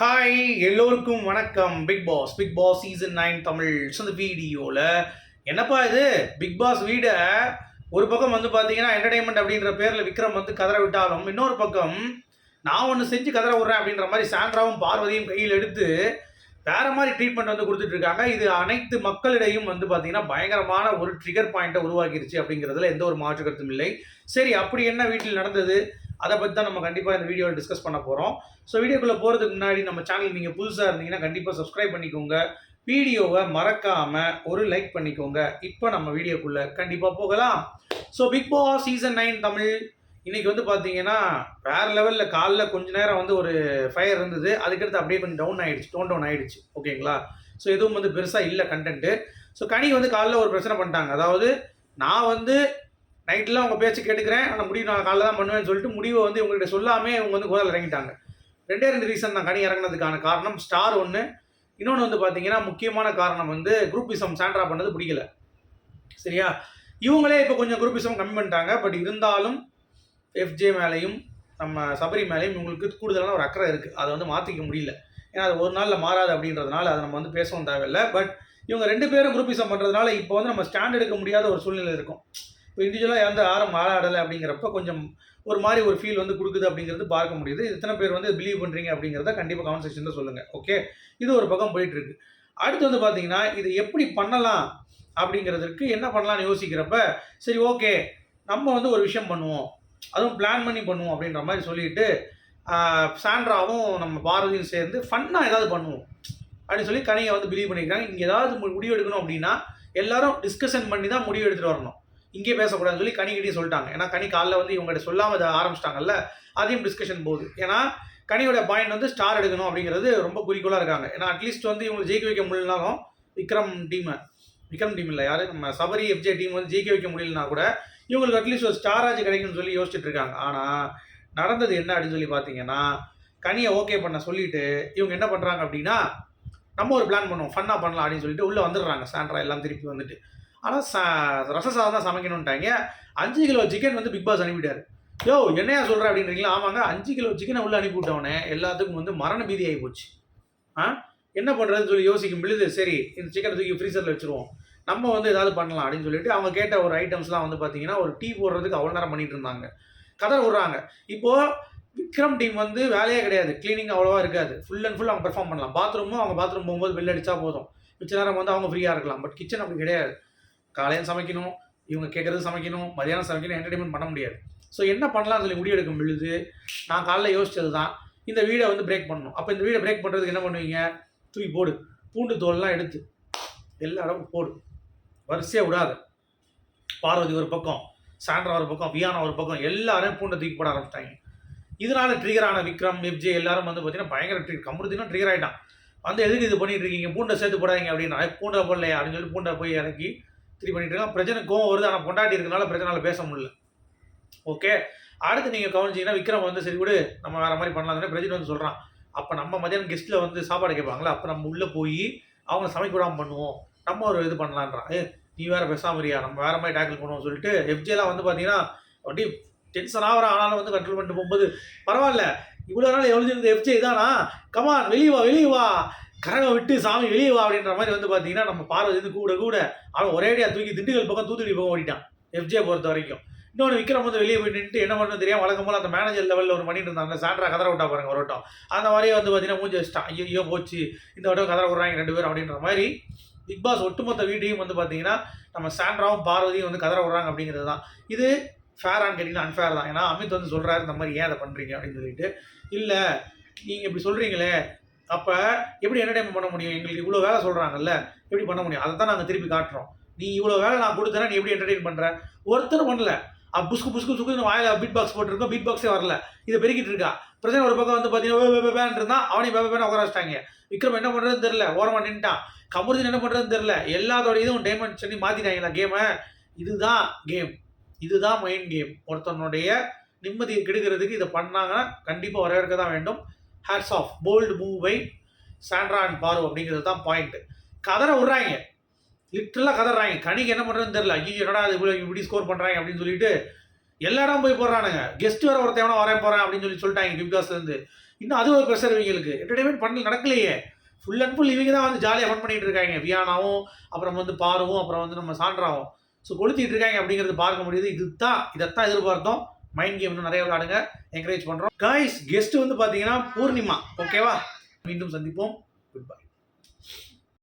Hi எல்லோருக்கும் வணக்கம். Bigg Boss Bigg Boss season nine Tamil அந்த இந்த வீடியோவில் என்னப்பா இது? பிக் பாஸ் வீடை ஒரு பக்கம் வந்து பார்த்தீங்கன்னா என்டர்டைன்மெண்ட் அப்படின்ற பேரில் விக்ரம் வந்து கதற விட்டாலும் இன்னொரு பக்கம் நான் ஒன்று செஞ்சு கதற விட்றேன் அப்படின்ற மாதிரி சாண்ட்ராவும் பார்வதியும் கையில் எடுத்து வேறு மாதிரி ட்ரீட்மெண்ட் வந்து கொடுத்துட்டு இருக்காங்க. இது அனைத்து மக்களிடையும் வந்து பார்த்திங்கன்னா பயங்கரமான ஒரு ட்ரிகர் பாயிண்ட்டை உருவாக்கிருச்சு அப்படிங்கிறதுல எந்த ஒரு மாற்று கருத்தும் இல்லை. சரி அப்படி என்ன வீட்டில் நடந்தது? அதை பற்றி தான் நம்ம கண்டிப்பாக இந்த வீடியோவில் டிஸ்கஸ் பண்ண போகிறோம் ஸோ வீடியோக்குள்ளே போகிறதுக்கு முன்னாடி நம்ம சேனல் நீங்கள் புதுசாக இருந்தீங்கன்னா கண்டிப்பாக சப்ஸ்கிரைப் பண்ணிக்கோங்க. வீடியோவை மறக்காமல் ஒரு லைக் பண்ணிக்கோங்க. இப்போ நம்ம வீடியோக்குள்ளே கண்டிப்பாக போகலாம். So Bigg Boss season nine Tamil. இன்றைக்கி வந்து பார்த்தீங்கன்னா வேற லெவலில் காலைல கொஞ்ச நேரம் வந்து ஒரு ஃபயர் இருந்தது. அதுக்கடுத்து அப்படியே கொஞ்சம் டவுன் ஆகிடுச்சு டோன் டவுன் ஆகிடுச்சு ஓகேங்களா ஸோ எதுவும் வந்து பெருசாக இல்லை கண்டென்ட்டு ஸோ கனி வந்து காலைல ஒரு பிரச்சனை பண்ணிட்டாங்க. அதாவது நான் வந்து நைட்டில் உங்கள் பேச்சு கேட்டுக்கிறேன். ஆனால் முடிவு நான் காலைல தான் பண்ணுவேன்னு சொல்லிட்டு முடிவை வந்து உங்கள்கிட்ட சொல்லாமே இவங்க வந்து குரல் இறங்கிட்டாங்க. ரெண்டே ரெண்டு ரீசன் தான் கனி இறங்கினதுக்கான காரணம். ஸ்டார் ஒன்று இன்னொன்று வந்து பார்த்தீங்கன்னா முக்கியமான காரணம் வந்து குரூப்பிசம் சாண்ட்ரா பண்ணது பிடிக்கல. சரியா? இவங்களே இப்போ கொஞ்சம் குரூப்பிசம் கம்மி பண்ணிட்டாங்க. பட் இருந்தாலும் எஃப்ஜே மேலேயும் நம்ம சபரி மேலேயும் இவங்களுக்கு கூடுதலான ஒரு அக்கறை இருக்குது அதை வந்து மாற்றிக்க முடியல. ஏன்னா அது ஒரு நாளில் மாறாது அப்படின்றதுனால அதை நம்ம வந்து பேசவும் தேவையில்லை. பட் இவங்க ரெண்டு பேரும் குரூப்பிசம் பண்ணுறதுனால இப்போ வந்து நம்ம ஸ்டாண்ட் எடுக்க முடியாத ஒரு சூழ்நிலை இருக்கும். இப்போ இண்டிவிஜுவலாக எந்த யாரும் ஆளாடலை அப்படிங்கிறப்ப கொஞ்சம் ஒரு மாதிரி ஒரு ஃபீல் வந்து கொடுக்குது அப்படிங்கிறது பார்க்க முடியுது. எத்தனை பேர் வந்து பிலீவ் பண்ணுறீங்க அப்படிங்கிறத கண்டிப்பாக கமெண்ட் செக்ஷனில் சொல்லுங்கள் ஓகே இது ஒரு பக்கம் போயிட்டுருக்கு. அடுத்து வந்து பார்த்தீங்கன்னா இது எப்படி பண்ணலாம் அப்படிங்கிறதுக்கு என்ன பண்ணலாம்னு யோசிக்கிறப்ப சரி ஓகே நம்ம வந்து ஒரு விஷயம் பண்ணுவோம். அதுவும் பிளான் பண்ணி பண்ணுவோம் அப்படின்ற மாதிரி சொல்லிட்டு சாண்ட்ராவும் நம்ம பாரதியும் சேர்ந்து ஃபன்னாக ஏதாவது பண்ணுவோம். அப்படின்னு சொல்லி கனியை வந்து பிலீவ் பண்ணிக்கிறாங்க. இங்கே ஏதாவது மு- முடிவு எடுக்கணும் அப்படின்னா எல்லாரும் டிஸ்கஷன் பண்ணி தான் முடிவு எடுத்துகிட்டு வரணும். இங்கே பேசக்கூடாதுன்னு சொல்லி கனிக்கிட்டையும் சொல்லிட்டாங்க. ஏன்னா கனி காலைல வந்து இவங்ககிட்ட சொல்லாமல் அதை ஆரம்பிச்சிட்டாங்கல்ல அதையும் டிஸ்கஷன் போகுது. ஏன்னா கனியோட பாயிண்ட் வந்து ஸ்டார் எடுக்கணும் அப்படிங்கிறது ரொம்ப குறிக்கோளாக இருக்காங்க. ஏன்னா அட்லீஸ்ட் வந்து இவங்களை ஜெயிக்க வைக்க முடியலனாலும் விக்ரம் டீமை விக்ரம் டீம் இல்லை யார்? நம்ம சபரி எஃப்ஜே டீம் வந்து ஜெயிக்க வைக்க முடியலனா கூட இவங்களுக்கு அட்லீஸ்ட் ஒரு ஸ்டாராஜ் கிடைக்கும்னு சொல்லி யோசிச்சுட்டு இருக்காங்க. ஆனால் நடந்தது என்ன அப்படின்னு சொல்லி பார்த்தீங்கன்னா கனியை ஓகே பண்ண சொல்லிட்டு இவங்க என்ன பண்ணுறாங்க அப்படின்னா நம்ம ஒரு பிளான் பண்ணுவோம். ஃபன்னாக பண்ணலாம் அப்படின்னு சொல்லிட்டு உள்ளே வந்துடுறாங்க. சாண்ட்ரா எல்லாம் திருப்பி வந்துட்டு. ஆனால் ச ரசசாதம் தான் சமைக்கணுன்ட்டாங்க அஞ்சு கிலோ சிக்கன் வந்து பிக் பாஸ் அனுப்பிட்டாரு. யோ என்னையா சொல்கிற அப்படின்றீங்களா? ஆமாங்க அஞ்சு கிலோ சிக்கனை உள்ளே அனுப்பிவிட்டவனே எல்லாத்துக்கும் வந்து மரண பீதி ஆகி போச்சு. ஆ? என்ன பண்ணுறதுன்னு சொல்லி யோசிக்கும் பொழுது சரி இந்த சிக்கனை தூக்கி ஃப்ரீசரில் வச்சுருவோம். நம்ம வந்து ஏதாவது பண்ணலாம் அப்படின்னு சொல்லிட்டு அவங்க கேட்ட ஒரு ஐட்டம்ஸ்லாம் வந்து பார்த்தீங்கன்னா ஒரு டீ போடுறதுக்கு அவ்வளோ நேரம் பண்ணிட்டு இருந்தாங்க. கதை விடுறாங்க. இப்போது விக்ரம் டீம் வந்து வேலையே கிடையாது. க்ளீனிங் அவ்வளோவா இருக்காது. ஃபுல் அண்ட் ஃபுல் அவங்க பெர்ஃபார்ம் பண்ணலாம். பாத்ரூமும் அவங்க பாத்ரூம் போகும்போது வெளில அடித்தா போதும். மிச்ச நேரம் வந்து அவங்க ஃப்ரீயாக இருக்கலாம். பட் கிச்சன் அப்படி கிடையாது. காலையில் சமைக்கணும் இவங்க கேட்குறது சமைக்கணும் மதியானம் சமைக்கணும் என்டர்டைன்மெண்ட் பண்ண முடியாது. ஸோ என்ன பண்ணலாம் சொல்லி முடிவெடுக்கும் பொழுது நான் காலைல யோசிச்சது தான் இந்த வீடை வந்து பிரேக் பண்ணணும். அப்போ இந்த வீடை பிரேக் பண்ணுறதுக்கு என்ன பண்ணுவீங்க? தூக்கி போடு. பூண்டு தோல்லாம் எடுத்து எல்லா இடமும் போடு. வரிசையாக விடாது. பார்வதி ஒரு பக்கம் சாண்ட்ரா ஒரு பக்கம் வியானா ஒரு பக்கம் எல்லாரும் பூண்டை தூக்கி போட ஆரம்பிச்சிட்டாங்க. இதனால ட்ரிகர் ஆன விக்ரம் எப்ஜே எல்லாரும் வந்து பார்த்தீங்கன்னா பயங்கர ட்ரிகர் கமுருத்தினா ட்ரிகர் ஆகிட்டான் வந்து எதுக்கு இது பண்ணிட்டு இருக்கீங்க? பூண்டை சேர்த்து போடாதீங்க அப்படின்னா பூண்டை போடலையா? அப்படின்னு சொல்லி பூண்டை போய் இறக்கி திருப்பி பண்ணிட்டு இருக்கான் பிரச்சனை கோவம் வருது. ஆனால் பொண்டாட்டி இருக்கனால பிரச்சனால பேச முடியல. ஓகே அடுத்து நீங்கள் கவனிச்சிங்கன்னா விக்ரம் வந்து சரி விடு நம்ம வேறு மாதிரி பண்ணலாம். பிரஜின் வந்து சொல்கிறான் அப்போ நம்ம மதியானம் கெஸ்ட்டில் வந்து சாப்பாடு கேட்பாங்களா அப்போ நம்ம உள்ளே போய் அவங்க சமைக்க விடாமல் பண்ணுவோம். நம்ம ஒரு இது பண்ணலான்றான். ஏ நீ வேறு பேசாமரியா நம்ம வேறு மாதிரி டேக்கிள் பண்ணுவோம் சொல்லிட்டு எஃப்ஜேலாம் வந்து பார்த்தீங்கன்னா அப்படி டென்ஷன் ஆகிற ஆனாலும் வந்து கண்ட்ரோல் பண்ணிட்டு போகும்போது பரவாயில்ல. இவ்வளோ நாள் எவ்வளோ எஃப்ஜே தானா? கமான் வெளியே வா வெளியே வா. கரகம் விட்டு சாமி வெளியே வா அப்படின்ற மாதிரி வந்து பார்த்தீங்கன்னா நம்ம பார்வதி வந்து கூட கூட அவன் ஒரேடியாக தூக்கி திண்டுக்கல் பக்கம் தூத்துக்குடி பக்கம் ஓடிட்டான் எஃப்ஜே பொறுத்த வரைக்கும். இன்னொன்று விக்ரம் வந்து வெளியே போய் நின்று என்ன பண்ணணும் தெரியாம வழக்கம் போல அந்த மேனேஜர் லெவலில் ஒரு பண்ணிட்டு இருந்தாங்க சாண்ட்ரா கதற விட்டா பாருங்க ஒரு வட்டம். அந்த மாதிரியே வந்து பார்த்தீங்கன்னா மூஞ்சி வச்சிட்டான். ஐயோ ஐயோ போச்சு. இந்த வட்டம் கதரை விடுறாங்க ரெண்டு பேரும் அப்படின்ற மாதிரி பிக் பாஸ் ஒட்டுமொத்த வீட்டையும் வந்து பார்த்தீங்கன்னா நம்ம சாண்ட்ராவும் பார்வதியும் வந்து கதற விடுறாங்க அப்படிங்கிறது தான். இது ஃபேரான்னு கேட்டிங்கன்னா அன்ஃபேர் தான். ஏன்னா அமித் வந்து சொல்கிறாரு இந்த மாதிரி ஏன் அதை பண்ணுறீங்க அப்படின்னு சொல்லிட்டு. இல்லை நீங்கள் இப்படி சொல்கிறீங்களே அப்போ எப்படி என்டர்டைன்மெண்ட் பண்ண முடியும்? எங்களுக்கு இவ்வளோ வேலை சொல்கிறாங்கல்ல எப்படி பண்ண முடியும்? அதை தான் நாங்கள் திருப்பி காட்டுறோம். நீ இவ்வளோ வேலை நான் கொடுத்தேன்னா நீ எப்படி என்டர்டைன் பண்ணுற ஒருத்தரும் பண்ணல. அ புஸ்கு புஸ்கு வாயில் வாயில பீட் பாக்ஸ் போட்டிருக்கோம். பீட் பாக்ஸே வரல. இதை பெருக்கிட்டு இருக்கா. பிரச்சனை ஒரு பக்கம் வந்து பார்த்தீங்கன்னா பேன் இருந்தால் அவனையும் பேப பேன உட்கார வச்சிட்டாங்க. விக்ரம் என்ன பண்ணுறதுன்னு தெரியல. ஓரமாக நின்ட்டான் கமருதீன் என்ன பண்ணுறதுன்னு தெரியல. எல்லாத்தோட இதுவும் டைமண்ட் சொல்லி மாற்றிட்டாங்களா கேமை இதுதான் கேம் இதுதான் மெயின் கேம் ஒருத்தனுடைய நிம்மதியை கெடுக்கிறதுக்கு இதை பண்ணாங்கன்னா கண்டிப்பாக வரவேற்க தான் வேண்டும். Hats off bold move by Sandra and Paru அப்படிங்கிறது தான் பாயிண்ட் கதற விட்றாங்க. லிட்டரலாக கதறாங்க. கணிக்கு என்ன பண்ணுறதுன்னு தெரில ஐயோ என்னடா அது இவ்வளோ இப்படி ஸ்கோர் பண்ணுறாங்க அப்படின்னு சொல்லிட்டு எல்லா போய் போடுறானுங்க. கெஸ்ட் வேறு ஒருத்தவனா வரேன் போகிறேன் அப்படின்னு சொல்லி சொல்லிட்டாங்க பிக் பாஸ்லேருந்து இன்னும் அது ஒரு ப்ரெஷர் இவங்களுக்கு. என்டர்டைன்மெண்ட் பண்ண நடக்கலையே. ஃபுல் அண்ட் ஃபுல் இவங்க தான் வந்து ஜாலியாக ஃபன் பண்ணிகிட்டு இருக்காங்க. வியானாவும் அப்புறம் வந்து பாருவும் அப்புறம் வந்து நம்ம சான்றாவும் ஸோ கொளுத்திட்டு இருக்காங்க அப்படிங்கிறது பார்க்க முடியுது. இதுதான் இதைத்தான் எதிர்பார்த்தோம். மைண்ட் கேம் நிறைய விளையாடுங்க. என்கரேஜ் பண்ணுறோம் காய்ஸ் கெஸ்ட் வந்து பார்த்தீங்கன்னா பூர்ணிமா. ஓகேவா மீண்டும் சந்திப்போம். Good bye